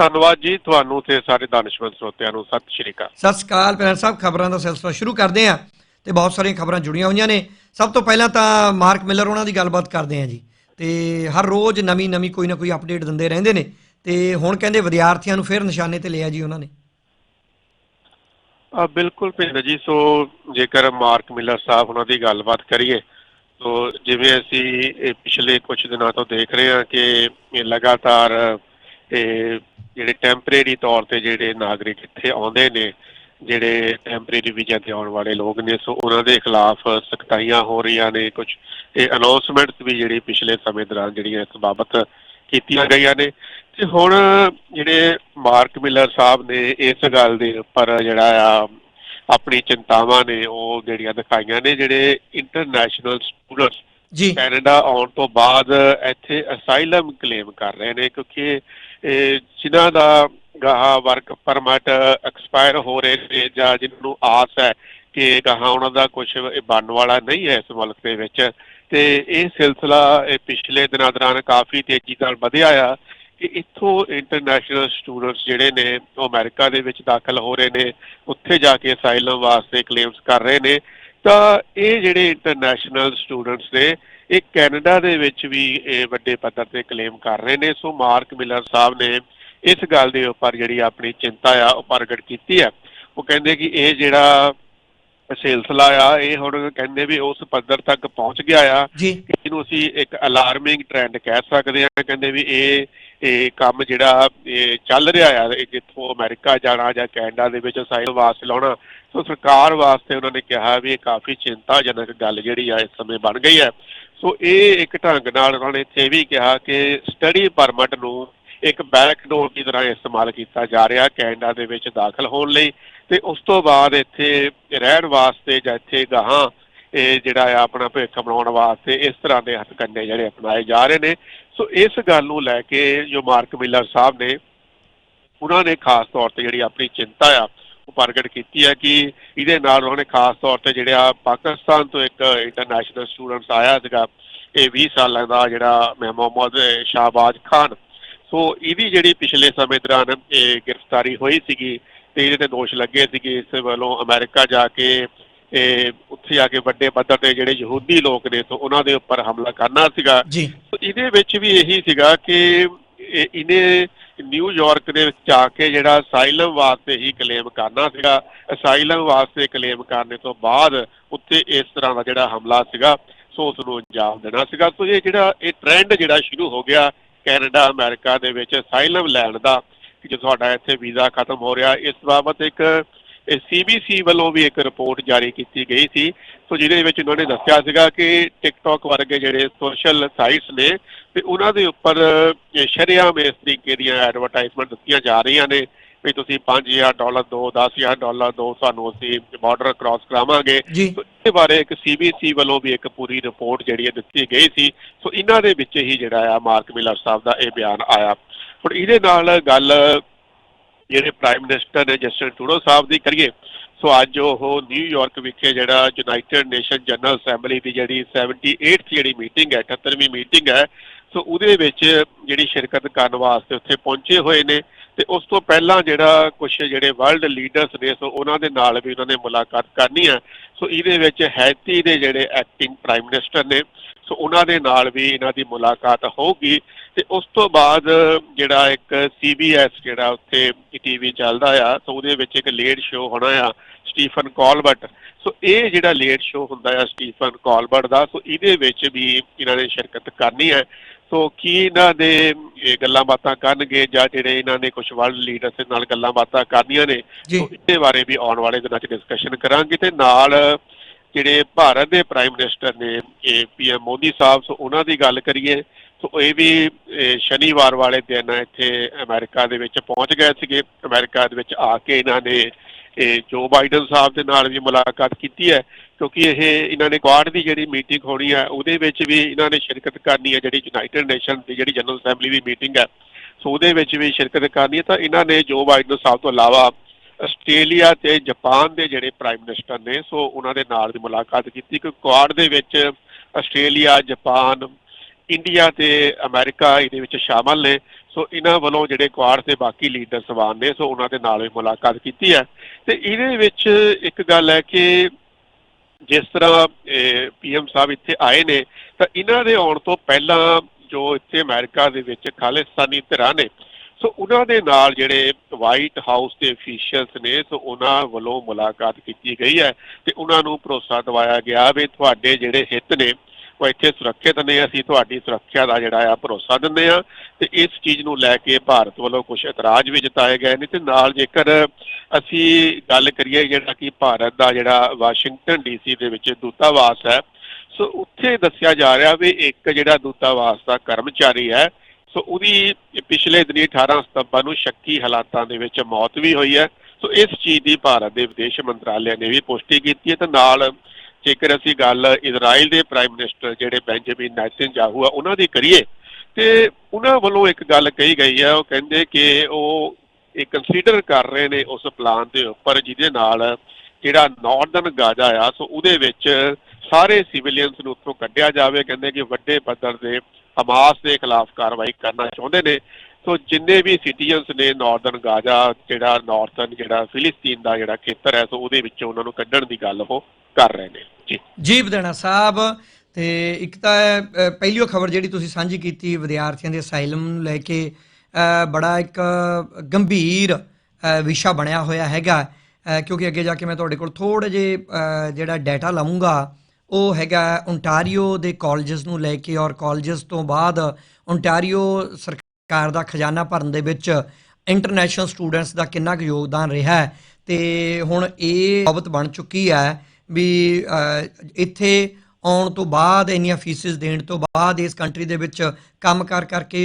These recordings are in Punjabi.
ਧੰਨਵਾਦ ਜੀ ਤੁਹਾਨੂੰ ਤੇ ਸਾਰੇ ਦਾਨਿਸ਼ਮੰਦ ਸਰੋਤਿਆਂ ਨੂੰ। ਸਤਿ ਸ਼੍ਰੀ ਅਕਾਲ। ਸਤਿ ਸ਼੍ਰੀ ਅਕਾਲ ਪਿਆਰ ਸਾਹਿਬ ਖਬਰਾਂ ਦਾ ਸਿਲਸਿਲਾ ਸ਼ੁਰੂ ਕਰਦੇ ਹਾਂ ਤੇ ਬਹੁਤ ਸਾਰੀਆਂ ਖਬਰਾਂ ਜੁੜੀਆਂ ਹੋਈਆਂ ਨੇ। ਸਭ ਤੋਂ ਪਹਿਲਾਂ ਤਾਂ ਮਾਰਕ ਮਿਲਰ ਉਹਨਾਂ ਦੀ ਗੱਲਬਾਤ ਕਰਦੇ ਹਾਂ ਜੀ। ਤੇ ਹਰ ਰੋਜ਼ ਨਵੀਂ ਨਵੀਂ ਕੋਈ ਨਾ ਕੋਈ ਅਪਡੇਟ ਦਿੰਦੇ ਰਹਿੰਦੇ ਨੇ। ਤੇ ਹੁਣ ਕਹਿੰਦੇ ਵਿਦਿਆਰਥੀਆਂ ਨੂੰ ਫਿਰ ਨਿਸ਼ਾਨੇ ਤੇ ਲਿਆ ਜੀ ਉਹਨਾਂ ਨੇ। ਆ ਬਿਲਕੁਲ ਭਿੰਦਰ ਜੀ ਸੋ ਜੇਕਰ ਮਾਰਕ ਮਿਲਰ ਸਾਹਿਬ ਉਹਨਾਂ ਦੀ ਗੱਲਬਾਤ ਕਰੀਏ ਸੋ ਜਿਵੇਂ ਅਸੀਂ ਪਿਛਲੇ ਕੁਝ ਦਿਨਾਂ ਤੋਂ ਦੇਖ ਰਹੇ ਹਾਂ ਕਿ ਇਹ ਲਗਾਤਾਰ ਇਹ ਜਿਹੜੇ ਟੈਂਪਰੇਰੀ ਤੌਰ ਤੇ ਜਿਹੜੇ ਨਾਗਰਿਕ ਇੱਥੇ ਆਉਂਦੇ ਨੇ ਜਿਹੜੇ ਟੈਂਪਰੇਰੀ ਵੀਜ਼ਾ ਤੇ ਆਉਣ ਵਾਲੇ ਲੋਕ ਨੇ ਸੋ ਉਹਨਾਂ ਦੇ ਖਿਲਾਫ ਸਖਤਾਈਆਂ ਹੋ ਰਹੀਆਂ ਨੇ ਕੁਝ ਇਹ ਅਨਾਉਂਸਮੈਂਟਸ ਵੀ ਜਿਹੜੀ ਪਿਛਲੇ ਸਮੇਂ ਦੌਰਾਨ ਜਿਹੜੀਆਂ ਇਸ ਬਾਬਤ ਕੀਤੀਆਂ ਗਈਆਂ ਨੇ। ਤੇ ਹੁਣ ਜਿਹੜੇ ਮਾਰਕ ਮਿਲਰ ਸਾਹਿਬ ਨੇ ਇਸ ਗੱਲ ਦੇ ਉੱਪਰ ਜਿਹੜਾ ਆ ਆਪਣੀ ਚਿੰਤਾਵਾਂ ਨੇ ਉਹ ਜਿਹੜੀਆਂ ਦਿਖਾਈਆਂ ਨੇ ਜਿਹੜੇ ਇੰਟਰਨੈਸ਼ਨਲ ਸਟੂਡੈਂਟਸ ਜੀ। ਕੈਨੇਡਾ ਆਉਣ ਤੋਂ ਬਾਅਦ ਇੱਥੇ ਅਸਾਈਲਮ ਕਲੇਮ ਕਰ ਰਹੇ ਨੇ ਕਿਉਂਕਿ ਜਿਨ੍ਹਾਂ ਦਾ ਗਾਹ ਵਰਕ ਪਰਮਿਟ ਐਕਸਪਾਇਰ ਹੋ ਰਹੇ ਨੇ ਜਾਂ ਜਿਨ੍ਹਾਂ ਨੂੰ ਆਸ ਹੈ ਕਿ ਗਾਹਾਂ ਉਹਨਾਂ ਦਾ ਕੁਝ ਬਣਨ ਵਾਲਾ ਨਹੀਂ ਹੈ ਇਸ ਮੁਲਕ ਦੇ ਵਿੱਚ, ਤੇ ਇਹ ਸਿਲਸਿਲਾ ਇਹ ਪਿਛਲੇ ਦਿਨਾਂ ਦੌਰਾਨ ਕਾਫੀ ਤੇਜ਼ੀ ਨਾਲ ਵਧਿਆ ਆ ਕਿ ਇੱਥੋਂ ਇੰਟਰਨੈਸ਼ਨਲ ਸਟੂਡੈਂਟਸ ਜਿਹੜੇ ਨੇ ਉਹ ਅਮਰੀਕਾ ਦੇ ਵਿੱਚ ਦਾਖਲ ਹੋ ਰਹੇ ਨੇ, ਉੱਥੇ ਜਾ ਕੇ ਅਸਾਈਲਮ ਵਾਸਤੇ ਕਲੇਮਸ ਕਰ ਰਹੇ ਨੇ, ਤਾਂ ਇਹ ਜਿਹੜੇ ਇੰਟਰਨੈਸ਼ਨਲ ਸਟੂਡੈਂਟਸ ਨੇ ਇਹ ਕੈਨੇਡਾ ਦੇ ਵਿੱਚ ਵੀ ਇਹ ਵੱਡੇ ਪੱਧਰ ਤੇ ਕਲੇਮ ਕਰ ਰਹੇ ਨੇ। ਸੋ ਮਾਰਕ ਮਿਲਰ ਸਾਹਿਬ ਨੇ ਇਸ ਗੱਲ ਦੇ ਉੱਪਰ ਜਿਹੜੀ ਆਪਣੀ ਚਿੰਤਾ ਆ ਉਹ ਪ੍ਰਗਟ ਕੀਤੀ ਹੈ ਉਹ ਕਹਿੰਦੇ ਕਿ ਇਹ ਜਿਹੜਾ ਸਿਲਸਿਲਾ ਆ ਇਹ ਹੁਣ ਕਹਿੰਦੇ ਵੀ ਉਸ ਪੱਧਰ ਤੱਕ ਪਹੁੰਚ ਗਿਆ ਆ। ਇਹਨੂੰ ਅਸੀਂ ਇੱਕ ਅਲਾਰਮਿੰਗ ਟ੍ਰੈਂਡ ਕਹਿ ਸਕਦੇ ਹਾਂ। ਕਹਿੰਦੇ ਵੀ ਇਹ ਇਹ ਕੰਮ ਜਿਹੜਾ ਇਹ ਚੱਲ ਰਿਹਾ ਆ ਜਿੱਥੋਂ ਅਮਰੀਕਾ ਜਾਣਾ ਜਾਂ ਕੈਨੇਡਾ ਦੇ ਵਿੱਚ ਸਾਈਲ ਵਾਸਤੇ ਲਾਉਣਾ ਸੋ ਸਰਕਾਰ ਵਾਸਤੇ ਉਹਨਾਂ ਨੇ ਕਿਹਾ ਵੀ ਇਹ ਕਾਫੀ ਚਿੰਤਾਜਨਕ ਗੱਲ ਜਿਹੜੀ ਆ ਇਸ ਸਮੇਂ ਬਣ ਗਈ ਹੈ। ਸੋ ਇਹ ਇੱਕ ਢੰਗ ਨਾਲ ਉਹਨਾਂ ਨੇ ਇੱਥੇ ਵੀ ਕਿਹਾ ਕਿ ਸਟੱਡੀ ਪਰਮਿਟ ਨੂੰ ਇੱਕ ਬੈਕਡੋਰ ਦੀ ਤਰ੍ਹਾਂ ਇਸਤੇਮਾਲ ਕੀਤਾ ਜਾ ਰਿਹਾ ਕੈਨੇਡਾ ਦੇ ਵਿੱਚ ਦਾਖਲ ਹੋਣ ਲਈ ਤੇ ਉਸ ਤੋਂ ਬਾਅਦ ਇੱਥੇ ਰਹਿਣ ਵਾਸਤੇ ਜਾਂ ਇੱਥੇ ਗਾਹਾਂ ਇਹ ਜਿਹੜਾ ਆ ਆਪਣਾ ਭਵਿੱਖ ਬਣਾਉਣ ਵਾਸਤੇ ਇਸ ਤਰ੍ਹਾਂ ਦੇ ਹੱਥਕੰਡੇ ਜਿਹੜੇ ਅਪਣਾਏ ਜਾ ਰਹੇ ਨੇ। ਸੋ ਇਸ ਗੱਲ ਨੂੰ ਲੈ ਕੇ ਜੋ ਮਾਰਕ ਮਿਲਰ ਸਾਹਿਬ ਨੇ, ਉਹਨਾਂ ਨੇ ਖਾਸ ਤੌਰ ਤੇ ਜਿਹੜੀ ਆਪਣੀ ਚਿੰਤਾ ਆ ਪ੍ਰਗਟ ਕੀਤੀ ਹੈ ਕਿ ਇਹਦੇ ਨਾਲ ਉਹਨਾਂ ਖਾਸ ਤੌਰ ਤੇ ਜਿਹੜਾ ਪਾਕਿਸਤਾਨ ਤੋਂ ਇੱਕ ਇੰਟਰਨੈਸ਼ਨਲ ਸਟੂਡੈਂਟਸ ਆਇਆ ਸੀਗਾ ਇਹ 20 ਸਾਲਾਂ ਦਾ ਜਿਹੜਾ ਮੁਹੰਮਦ ਸ਼ਾਹਬਾਜ਼ ਖਾਨ। ਸੋ ਇਹਦੀ ਜਿਹੜੀ ਪਿਛਲੇ ਸਮੇਂ ਦੌਰਾਨ ਇਹ ਗ੍ਰਿਫਤਾਰੀ ਹੋਈ ਸੀਗੀ ਤੇ ਇਹਦੇ ਤੇ ਦੋਸ਼ ਲੱਗੇ ਸੀਗੇ ਇਸ ਵੱਲੋਂ ਅਮਰੀਕਾ ਜਾ ਕੇ ਇਹ ਉੱਥੇ ਜਾ ਕੇ ਵੱਡੇ ਪੱਧਰ ਤੇ ਜਿਹੜੇ ਯਹੂਦੀ ਲੋਕ ਨੇ ਸੋ ਉਹਨਾਂ ਦੇ ਉੱਪਰ ਹਮਲਾ ਕਰਨਾ ਸੀਗਾ। ਇਹਦੇ ਵਿੱਚ ਵੀ ਇਹੀ ਸੀਗਾ ਕਿ ਇਹ- ਇਹਨੇ ਨਿਊਯਾਰਕ ਦੇ ਵਿੱਚ ਜਾ ਕੇ ਜਿਹੜਾ ਅਸਾਈਲਮ ਵਾਸਤੇ ਹੀ ਕਲੇਮ ਕਰਨਾ ਸੀਗਾ, ਅਸਾਈਲਮ ਵਾਸਤੇ ਕਲੇਮ ਕਰਨੇ ਤੋਂ ਬਾਅਦ ਉੱਥੇ ਇਸ ਤਰ੍ਹਾਂ ਦਾ ਜਿਹੜਾ ਹਮਲਾ ਸੀਗਾ, ਸੋ ਉਸ ਨੂੰ ਅੰਜਾਮ ਦੇਣਾ ਸੀਗਾ। ਸੋ ਇਹ ਜਿਹੜਾ, ਇਹ ਟ੍ਰੈਂਡ ਜਿਹੜਾ ਸ਼ੁਰੂ ਹੋ ਗਿਆ ਕੈਨੇਡਾ, ਅਮਰੀਕਾ ਦੇ ਵਿੱਚ ਅਸਾਈਲਮ ਲੈਣ ਦਾ, ਕਿ ਜੇ ਤੁਹਾਡਾ ਇੱਥੇ ਵੀਜ਼ਾ ਖਤਮ ਹੋ ਰਿਹਾ, ਇਸ ਬਾਬਤ ਇੱਕ, ਇਹ ਸੀਬੀਸੀ ਵੱਲੋਂ ਵੀ ਇੱਕ ਰਿਪੋਰਟ ਜਾਰੀ ਕੀਤੀ ਗਈ ਸੀ। ਸੋ ਜਿਹਦੇ ਵਿੱਚ ਉਹਨਾਂ ਨੇ ਦੱਸਿਆ ਸੀਗਾ ਕਿ ਟਿਕਟੌਕ ਵਰਗੇ ਜਿਹੜੇ ਸੋਸ਼ਲ ਸਾਈਟਸ ਨੇ ਤੇ ਉਹਨਾਂ ਦੇ ਉੱਪਰ ਸ਼ਰੇਆਮ ਇਸ ਤਰੀਕੇ ਦੀਆਂ ਐਡਵਰਟਾਈਜ਼ਮੈਂਟ ਦਿੱਤੀਆਂ ਜਾ ਰਹੀਆਂ ਨੇ ਵੀ ਤੁਸੀਂ 5000 ਡਾਲਰ ਦਿਓ 10000 ਡਾਲਰ ਦਿਓ ਤੁਹਾਨੂੰ ਅਸੀਂ ਬਾਰਡਰ ਕ੍ਰਾਸ ਕਰਾਵਾਂਗੇ। ਜੀ। ਸੋ ਇਹਦੇ ਬਾਰੇ ਇੱਕ ਸੀਬੀਸੀ ਵੱਲੋਂ ਵੀ ਇੱਕ ਪੂਰੀ ਰਿਪੋਰਟ ਜਿਹੜੀ ਹੈ ਦਿੱਤੀ ਗਈ ਸੀ। ਸੋ ਇਹਨਾਂ ਦੇ ਵਿੱਚ ਹੀ ਜਿਹੜਾ ਆ ਮਾਰਕ ਮਿਲਰ ਸਾਹਿਬ ਦਾ ਇਹ ਬਿਆਨ ਆਇਆ। ਹੁਣ ਇਹਦੇ ਨਾਲ ਗੱਲ ਜਿਹੜੇ ਪ੍ਰਾਈਮ ਮਿਨਿਸਟਰ ਨੇ ਜਸਟਿਨ ਟਰੂਡੋ ਸਾਹਿਬ ਦੀ ਕਰੀਏ। ਸੋ ਅੱਜ ਉਹ ਨਿਊਯਾਰਕ ਵਿਖੇ ਜਿਹੜਾ ਯੂਨਾਈਟਿਡ ਨੇਸ਼ਨ ਜਨਰਲ ਅਸੈਂਬਲੀ ਦੀ ਜਿਹੜੀ 78th ਜਿਹੜੀ ਮੀਟਿੰਗ ਹੈ 78ਵੀਂ ਮੀਟਿੰਗ ਹੈ ਸੋ ਉਹਦੇ ਵਿੱਚ ਜਿਹੜੀ ਸ਼ਿਰਕਤ ਕਰਨ ਵਾਸਤੇ ਉੱਥੇ ਪਹੁੰਚੇ ਹੋਏ ਨੇ ਤੇ ਉਸ ਤੋਂ ਪਹਿਲਾਂ ਜਿਹੜਾ ਕੁਝ ਜਿਹੜੇ ਵਰਲਡ ਲੀਡਰਸ ਨੇ, ਸੋ ਉਹਨਾਂ ਦੇ ਨਾਲ ਵੀ ਉਹਨਾਂ ਨੇ ਮੁਲਾਕਾਤ ਕਰਨੀ ਹੈ ਸੋ ਇਹਦੇ ਵਿੱਚ ਹੈਤੀ ਦੇ ਜਿਹੜੇ ਐਕਟਿੰਗ ਪ੍ਰਾਈਮ ਮਿਨਿਸਟਰ ਨੇ, ਸੋ ਉਹਨਾਂ ਦੇ ਨਾਲ ਵੀ ਇਹਨਾਂ ਦੀ ਮੁਲਾਕਾਤ ਹੋਊਗੀ। ਤੇ ਉਸ ਤੋਂ ਬਾਅਦ ਜਿਹੜਾ ਇੱਕ ਸੀਬੀਐਸ ਜਿਹੜਾ ਉੱਥੇ ਟੀਵੀ ਚੱਲਦਾ ਆ, ਸੋ ਉਹਦੇ ਵਿੱਚ ਇੱਕ ਲੇਟ ਸ਼ੋਅ ਹੋਣਾ ਆ, ਸਟੀਫਨ ਕਾਲਬਰਟ। ਸੋ ਇਹ ਜਿਹੜਾ ਲੇਟ ਸ਼ੋਅ ਹੁੰਦਾ ਆ, ਸਟੀਫਨ ਕਾਲਬਰਟ ਦਾ, ਸੋ ਇਹਦੇ ਵਿੱਚ ਵੀ ਇਹਨਾਂ ਨੇ ਸ਼ਿਰਕਤ ਕਰਨੀ ਹੈ ਸੋ ਕੀ ਇਹਨਾਂ ਦੇ ਇਹ ਗੱਲਾਂ ਬਾਤਾਂ ਕਰਨਗੇ ਜਾਂ ਜਿਹੜੇ ਇਹਨਾਂ ਨੇ ਕੁਝ ਵਰਲਡ ਲੀਡਰਸ ਦੇ ਨਾਲ ਗੱਲਾਂ ਬਾਤਾਂ ਕਰਨੀਆਂ ਨੇ ਸੋ ਇਹਦੇ ਬਾਰੇ ਵੀ ਆਉਣ ਵਾਲੇ ਦਿਨਾਂ 'ਚ ਡਿਸਕਸ਼ਨ ਕਰਾਂਗੇ ਤੇ ਨਾਲ ਜਿਹੜੇ ਭਾਰਤ ਦੇ ਪ੍ਰਾਈਮ ਮਿਨਿਸਟਰ ਨੇ ਇਹ ਪੀਐਮ ਮੋਦੀ ਸਾਹਿਬ ਸੋ ਉਹਨਾਂ ਦੀ ਗੱਲ ਕਰੀਏ ਸੋ ਇਹ ਵੀ ਸ਼ਨੀਵਾਰ ਵਾਲੇ ਦਿਨ ਇੱਥੇ ਅਮਰੀਕਾ ਦੇ ਵਿੱਚ ਪਹੁੰਚ ਗਏ ਸੀਗੇ। ਅਮਰੀਕਾ ਦੇ ਵਿੱਚ ਆ ਕੇ ਇਹਨਾਂ ਨੇ ਇਹ ਜੋ ਬਾਈਡਨ ਸਾਹਿਬ ਦੇ ਨਾਲ ਵੀ ਮੁਲਾਕਾਤ ਕੀਤੀ ਹੈ। ਕਿਉਂਕਿ ਇਹ ਇਹਨਾਂ ਨੇ ਕੁਆਡ ਦੀ ਜਿਹੜੀ ਮੀਟਿੰਗ ਹੋਣੀ ਹੈ ਉਹਦੇ ਵਿੱਚ ਵੀ ਇਹਨਾਂ ਨੇ ਸ਼ਿਰਕਤ ਕਰਨੀ ਹੈ ਜਿਹੜੀ ਯੂਨਾਈਟਿਡ ਨੇਸ਼ਨ ਦੀ ਜਿਹੜੀ ਜਨਰਲ ਅਸੈਂਬਲੀ ਦੀ ਮੀਟਿੰਗ ਹੈ ਸੋ ਉਹਦੇ ਵਿੱਚ ਵੀ ਸ਼ਿਰਕਤ ਕਰਨੀ ਹੈ ਤਾਂ ਇਹਨਾਂ ਨੇ ਜੋ ਬਾਈਡਨ ਸਾਹਿਬ ਤੋਂ ਇਲਾਵਾ ਆਸਟ੍ਰੇਲੀਆ ਤੇ ਜਾਪਾਨ ਦੇ ਜਿਹੜੇ ਪ੍ਰਾਈਮ ਮਿਨਿਸਟਰ ਨੇ, ਸੋ ਉਹਨਾਂ ਦੇ ਨਾਲ ਵੀ ਮੁਲਾਕਾਤ ਕੀਤੀ। ਕਿ ਕੁਆਡ ਦੇ ਵਿੱਚ ਆਸਟ੍ਰੇਲੀਆ, ਜਾਪਾਨ, ਇੰਡੀਆ ਤੇ ਅਮਰੀਕਾ ਇਹਦੇ ਵਿੱਚ ਸ਼ਾਮਲ ਨੇ। ਸੋ ਇਹਨਾਂ ਵੱਲੋਂ ਜਿਹੜੇ ਕੁਆਡ ਦੇ ਬਾਕੀ ਲੀਡਰ ਸਵਾਨ ਨੇ, ਸੋ ਉਹਨਾਂ ਦੇ ਨਾਲ ਵੀ ਮੁਲਾਕਾਤ ਕੀਤੀ ਹੈ ਤੇ ਇਹਦੇ ਵਿੱਚ ਇੱਕ ਗੱਲ ਹੈ ਕਿ ਜਿਸ ਤਰ੍ਹਾਂ ਪੀਐਮ ਸਾਹਿਬ ਇੱਥੇ ਆਏ ਨੇ, ਤਾਂ ਇਹਨਾਂ ਦੇ ਆਉਣ ਤੋਂ ਪਹਿਲਾਂ ਜੋ ਇੱਥੇ ਅਮਰੀਕਾ ਦੇ ਵਿੱਚ ਖਾਲਿਸਤਾਨੀ ਧਿਰਾਂ ਨੇ, ਸੋ ਉਹਨਾਂ ਦੇ ਨਾਲ ਜਿਹੜੇ ਵਾਈਟ ਹਾਊਸ ਦੇ ਅਫੀਸ਼ੀਅਲਸ ਨੇ, ਸੋ ਉਹਨਾਂ ਵੱਲੋਂ ਮੁਲਾਕਾਤ ਕੀਤੀ ਗਈ ਹੈ ਤੇ ਉਹਨਾਂ ਨੂੰ ਭਰੋਸਾ ਦਿਵਾਇਆ ਗਿਆ ਵੀ ਤੁਹਾਡੇ ਜਿਹੜੇ ਹਿੱਤ ਨੇ ਉਹ ਇੱਥੇ ਸੁਰੱਖਿਅਤ ਨੇ, ਅਸੀਂ ਤੁਹਾਡੀ ਸੁਰੱਖਿਆ ਦਾ ਜਿਹੜਾ ਆ ਭਰੋਸਾ ਦਿੰਦੇ ਆ ਤੇ ਇਸ ਚੀਜ਼ ਨੂੰ ਲੈ ਕੇ ਭਾਰਤ ਵੱਲੋਂ ਕੁਝ ਇਤਰਾਜ਼ ਵੀ ਜਤਾਏ ਗਏ ਨੇ ਤੇ ਨਾਲ ਜੇਕਰ ਅਸੀਂ ਗੱਲ ਕਰੀਏ ਜਿਹੜਾ ਕਿ ਭਾਰਤ ਦਾ ਜਿਹੜਾ ਵਾਸ਼ਿੰਗਟਨ ਡੀਸੀ ਦੇ ਵਿੱਚ ਦੂਤਾਵਾਸ ਹੈ, ਸੋ ਉੱਥੇ ਦੱਸਿਆ ਜਾ ਰਿਹਾ ਵੀ ਇੱਕ ਜਿਹੜਾ ਦੂਤਾਵਾਸ ਦਾ ਕਰਮਚਾਰੀ ਹੈ, ਸੋ ਉਹਦੀ ਪਿਛਲੇ ਦਿਨੀ 18 ਸਤੰਬਰ ਨੂੰ ਸ਼ੱਕੀ ਹਾਲਾਤਾਂ ਦੇ ਵਿੱਚ ਮੌਤ ਵੀ ਹੋਈ ਹੈ, ਸੋ ਇਸ ਚੀਜ਼ ਦੀ ਭਾਰਤ ਦੇ ਵਿਦੇਸ਼ ਮੰਤਰਾਲੇ ਨੇ ਵੀ ਪੁਸ਼ਟੀ ਕੀਤੀ ਹੈ ਤੇ ਨਾਲ ਜੇਕਰ ਅਸੀਂ ਗੱਲ ਇਜ਼ਰਾਈਲ ਦੇ ਪ੍ਰਾਈਮ ਮਿਨਿਸਟਰ ਜਿਹੜੇ ਬੈਂਜਾਮਿਨ ਨੈਤਨਯਾਹੂ ਆ, ਉਹਨਾਂ ਦੀ ਕਰੀਏ, ਤੇ ਉਹਨਾਂ ਵੱਲੋਂ ਇੱਕ ਗੱਲ ਕਹੀ ਗਈ ਹੈ ਉਹ ਕਹਿੰਦੇ ਕਿ ਉਹ ਇਹ ਕੰਸੀਡਰ ਕਰ ਰਹੇ ਨੇ ਉਸ ਪਲਾਨ ਦੇ ਉੱਪਰ, ਜਿਹਦੇ ਨਾਲ ਜਿਹੜਾ ਨਾਰਦਰਨ ਗਾਜ਼ਾ ਆ, ਸੋ ਉਹਦੇ ਵਿੱਚ ਸਾਰੇ ਸਿਵਿਲੀਅਨਸ ਨੂੰ ਉੱਥੋਂ ਕੱਢਿਆ ਜਾਵੇ, ਕਹਿੰਦੇ ਕਿ ਵੱਡੇ ਪੱਧਰ ਦੇ ਹਮਾਸ ਦੇ ਖਿਲਾਫ ਕਾਰਵਾਈ ਕਰਨਾ ਚਾਹੁੰਦੇ ਨੇ। ਸੋ ਜਿੰਨੇ ਵੀ ਸਿਟੀਜ਼ਨਸ ਨੇ ਨਾਰਦਰਨ ਗਾਜ਼ਾ, ਜਿਹੜਾ ਨਾਰਥਰਨ ਜਿਹੜਾ ਫਿਲਿਸਤੀਨ ਦਾ ਜਿਹੜਾ ਖੇਤਰ ਹੈ, ਸੋ ਉਹਦੇ ਵਿੱਚੋਂ ਉਹਨਾਂ ਨੂੰ ਕੱਢਣ ਦੀ ਗੱਲ ਉਹ ਕਰ ਰਹੇ ਨੇ। ਜੀ। ਜੀ ਬਦਣਾ ਸਾਹਿਬ, ਤੇ ਇੱਕ ਤਾਂ ਪਹਿਲੀਓ ਖਬਰ ਜਿਹੜੀ ਤੁਸੀਂ ਸਾਂਝੀ ਕੀਤੀ ਵਿਦਿਆਰਥੀਆਂ ਦੇ ਅਸਾਈਲਮ ਨੂੰ ਲੈ ਕੇ ਬੜਾ ਇੱਕ ਗੰਭੀਰ ਵਿਸ਼ਾ ਬਣਿਆ ਹੋਇਆ ਹੈਗਾ। ਕਿਉਂਕਿ ਅੱਗੇ ਜਾ ਕੇ ਮੈਂ ਤੁਹਾਡੇ ਕੋਲ ਥੋੜੇ ਜੇ ਜਿਹੜਾ ਡਾਟਾ ਲਵਾਂਗਾ ਉਹ ਹੈਗਾ ਓਨਟਾਰੀਓ ਦੇ ਕਾਲਜਸ ਨੂੰ ਲੈ ਕੇ ਔਰ ਕਾਲਜਸ ਤੋਂ ਬਾਅਦ ਓਨਟਾਰੀਓ ਸਰਕਾਰ ਦਾ ਖਜ਼ਾਨਾ ਭਰਨ ਦੇ ਵਿੱਚ ਇੰਟਰਨੈਸ਼ਨਲ ਸਟੂਡੈਂਟਸ ਦਾ ਕਿੰਨਾ ਕੁ ਯੋਗਦਾਨ ਰਿਹਾ ਹੈ ਤੇ ਹੁਣ ਇਹ ਬਾਬਤ ਬਣ ਚੁੱਕੀ ਹੈ ਵੀ ਇੱਥੇ ਆਉਣ ਤੋਂ ਬਾਅਦ ਇੰਨੀਆਂ ਫੀਸਿਸ ਦੇਣ ਤੋਂ ਬਾਅਦ ਇਸ ਕੰਟਰੀ ਦੇ ਵਿੱਚ ਕੰਮ ਕਰ ਕਰਕੇ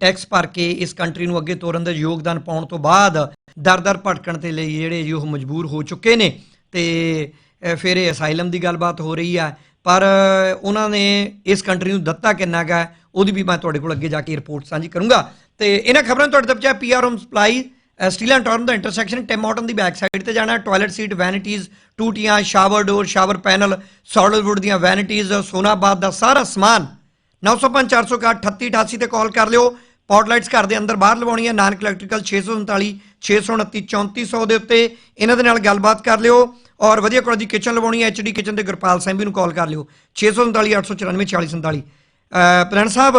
ਟੈਕਸ ਭਰ ਕੇ ਇਸ ਕੰਟਰੀ ਨੂੰ ਅੱਗੇ ਤੋਰਨ ਦਾ ਯੋਗਦਾਨ ਪਾਉਣ ਤੋਂ ਬਾਅਦ ਦਰ-ਦਰ ਭਟਕਣ ਤੇ ਲਈ ਜਿਹੜੇ ਜੀ ਉਹ ਮਜਬੂਰ ਹੋ ਚੁੱਕੇ ਨੇ ਤੇ ਫਿਰ ਇਹ ਅਸਾਈਲਮ ਦੀ ਗੱਲਬਾਤ ਹੋ ਰਹੀ ਹੈ। ਪਰ ਉਹਨਾਂ ਨੇ ਇਸ ਕੰਟਰੀ ਨੂੰ ਦਿੱਤਾ ਕਿੰਨਾ ਗਾ ਉਹਦੀ ਵੀ ਮੈਂ ਤੁਹਾਡੇ ਕੋਲ ਅੱਗੇ ਜਾ ਕੇ ਰਿਪੋਰਟ ਸਾਂਝੀ ਕਰੂੰਗਾ। ਤੇ ਇਹਨਾਂ ਖਬਰਾਂ ਨੂੰ ਤੁਹਾਡੇ ਤੱਕ ਪਹੁੰਚਾਇਆ PR home supply steel and ਟੌਰਨ ਦਾ ਇੰਟਰਸੈਕਸ਼ਨ ਟਿਮ ਹਾਰਟਨ ਦੀ ਬੈਕ ਸਾਈਡ ਤੇ ਜਾਣਾ ਟਾਇਲਟ ਸੀਟ ਵੈਨਿਟੀਜ਼ ਟੂਟੀਆਂ shower door shower panel solid wood ਦੀਆਂ ਵੈਨਿਟੀਜ਼ ਸੋਨਾਬਾਦ ਦਾ ਸਾਰਾ ਸਮਾਨ। 905 ਤੇ ਕਾਲ ਕਰ ਲਿਓ। ਪੌਟਲਾਈਟਸ ਘਰ ਦੇ ਅੰਦਰ ਬਾਹਰ ਲਵਾਉਣੀ ਹੈ ਨਾਨਕ ਇਲੈਕਟ੍ਰੀਕਲ 639 629 3400 ਦੇ ਉੱਤੇ ਇਹਨਾਂ ਦੇ ਨਾਲ ਗੱਲਬਾਤ ਕਰ ਲਿਓ। ਔਰ ਵਧੀਆ ਕੁਆਲਿਟੀ ਦੀ ਕਿਚਨ ਲਵਾਉਣੀ ਹੈ ਐਚਡੀ ਕਿਚਨ ਦੇ ਗੁਰਪਾਲ ਸਿੰਘ ਵੀ ਨੂੰ ਕਾਲ ਕਰ ਲਿਓ। 639 894 4647 ਪ੍ਰਧਾਨ ਸਾਹਿਬ